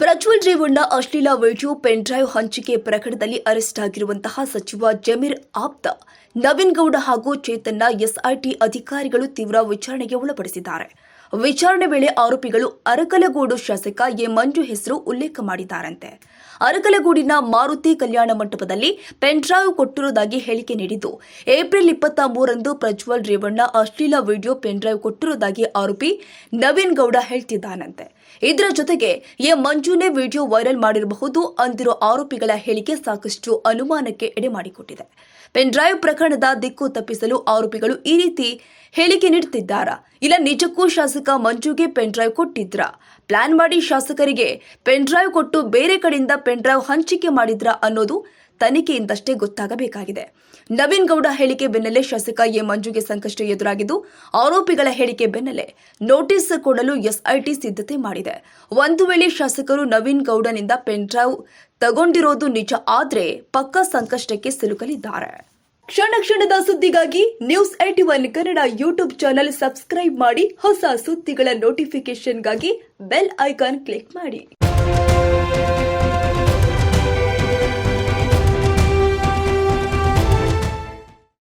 ಪ್ರಜ್ವಲ್ ರೇವಣ್ಣ, ಅಶ್ಲೀಲ video pen drive ಹಂಚಿಕೆ ಪ್ರಕರಣದಲ್ಲಿ ಅರೆಸ್ಟ್ ಆಗಿರುವಂತಹ ಸಚಿವ ಜಮೀರ್ ಆಪ್ತ, ನವೀನ್ ಗೌಡ ಹಾಗೂ ಚೇತನ್ನ ಎಸ್ಐಟಿ ಅಧಿಕಾರಿಗಳು ತೀವ್ರ ವಿಚಾರಣೆಗೆ ಒಳಪಡಿಸಿದ್ದಾರೆ. ವಿಚಾರಣೆ ವೇಳೆ ಆರೋಪಿಗಳು ಅರಕಲಗೂಡು ಶಾಸಕ ಎ. ಮಂಜು ಹೆಸರು ಉಲ್ಲೇಖ ಮಾಡಿದ್ದಾರಂತೆ. ಅರಕಲಗೂಡಿನ ಮಾರುತಿ ಕಲ್ಯಾಣ ಮಂಟಪದಲ್ಲಿ ಪೆನ್ ಡ್ರೈವ್ ಕೊಟ್ಟಿರುವುದಾಗಿ ಹೇಳಿಕೆ ನೀಡಿದ್ದು, ಏಪ್ರಿಲ್ ಇಪ್ಪತ್ತ ಮೂರಂದು ಪ್ರಜ್ವಲ್ ರೇವಣ್ಣ ಅಶ್ಲೀಲ ವಿಡಿಯೋ ಪೆನ್ ಡ್ರೈವ್ ಕೊಟ್ಟಿರುವುದಾಗಿ ಆರೋಪಿ ನವೀನ್ ಗೌಡ ಹೇಳ್ತಿದ್ದಾನಂತೆ. ಇದರ ಜೊತೆಗೆ ಎ ಮಂಜುನೇ ವಿಡಿಯೋ ವೈರಲ್ ಮಾಡಿರಬಹುದು ಅಂದಿರೋ ಆರೋಪಿಗಳ ಹೇಳಿಕೆ ಸಾಕಷ್ಟು ಅನುಮಾನಕ್ಕೆ ಎಡೆ ಮಾಡಿಕೊಟ್ಟಿದೆ. ಪೆನ್ ಡ್ರೈವ್ ಪ್ರಕರಣದ ದಿಕ್ಕು ತಪ್ಪಿಸಲು ಆರೋಪಿಗಳು ಈ ರೀತಿ ಹೇಳಿಕೆ ನೀಡುತ್ತಿದ್ದಾರಾ? ಇಲ್ಲ ನಿಜಕ್ಕೂ ಶಾಸಕ ಮಂಜುಗೆ ಪೆನ್ ಡ್ರೈವ್ ಕೊಟ್ಟಿದ್ರ? ಪ್ಲಾನ್ ಮಾಡಿ ಶಾಸಕರಿಗೆ ಪೆನ್ ಡ್ರೈವ್ ಕೊಟ್ಟು ಬೇರೆ ಕಡೆಯಿಂದ ಪೆನ್ ಡ್ರೈವ್ ಹಂಚಿಕೆ ಮಾಡಿದ್ರ ಅನ್ನೋದು ತನಿಖೆಯಿಂದಷ್ಟೇ ಗೊತ್ತಾಗಬೇಕಾಗಿದೆ. ನವೀನ್ ಗೌಡ ಹೇಳಿಕೆ ಬೆನ್ನಲ್ಲೇ ಶಾಸಕ ಎ ಮಂಜುಗೆ ಸಂಕಷ್ಟ ಎದುರಾಗಿದ್ದು, ಆರೋಪಿಗಳ ಹೇಳಿಕೆ ಬೆನ್ನಲ್ಲೇ ನೋಟಿಸ್ ಕೊಡಲು ಎಸ್ಐಟಿ ಸಿದ್ಧತೆ ಮಾಡಿದೆ. ಒಂದು ವೇಳೆ ಶಾಸಕರು ನವೀನ್ ಗೌಡನಿಂದ ಪೆನ್ ಡ್ರೈವ್ ತಗೊಂಡಿರೋದು ನಿಜ ಆದ್ರೆ ಪಕ್ಕ ಸಂಕಷ್ಟಕ್ಕೆ ಸಿಲುಕಲಿದ್ದಾರೆ. ಕ್ಷಣ ಕ್ಷಣದ ಸುದ್ದಿಗಾಗಿ news at one Kannada YouTube channel subscribe ಮಾಡಿ ಹೊಸ ಸುದ್ದಿಗಳ ನೋಟಿಫಿಕೇಶನ್ಗಾಗಿ ಬೆಲ್ ಐಕಾನ್ ಕ್ಲಿಕ್ ಮಾಡಿ.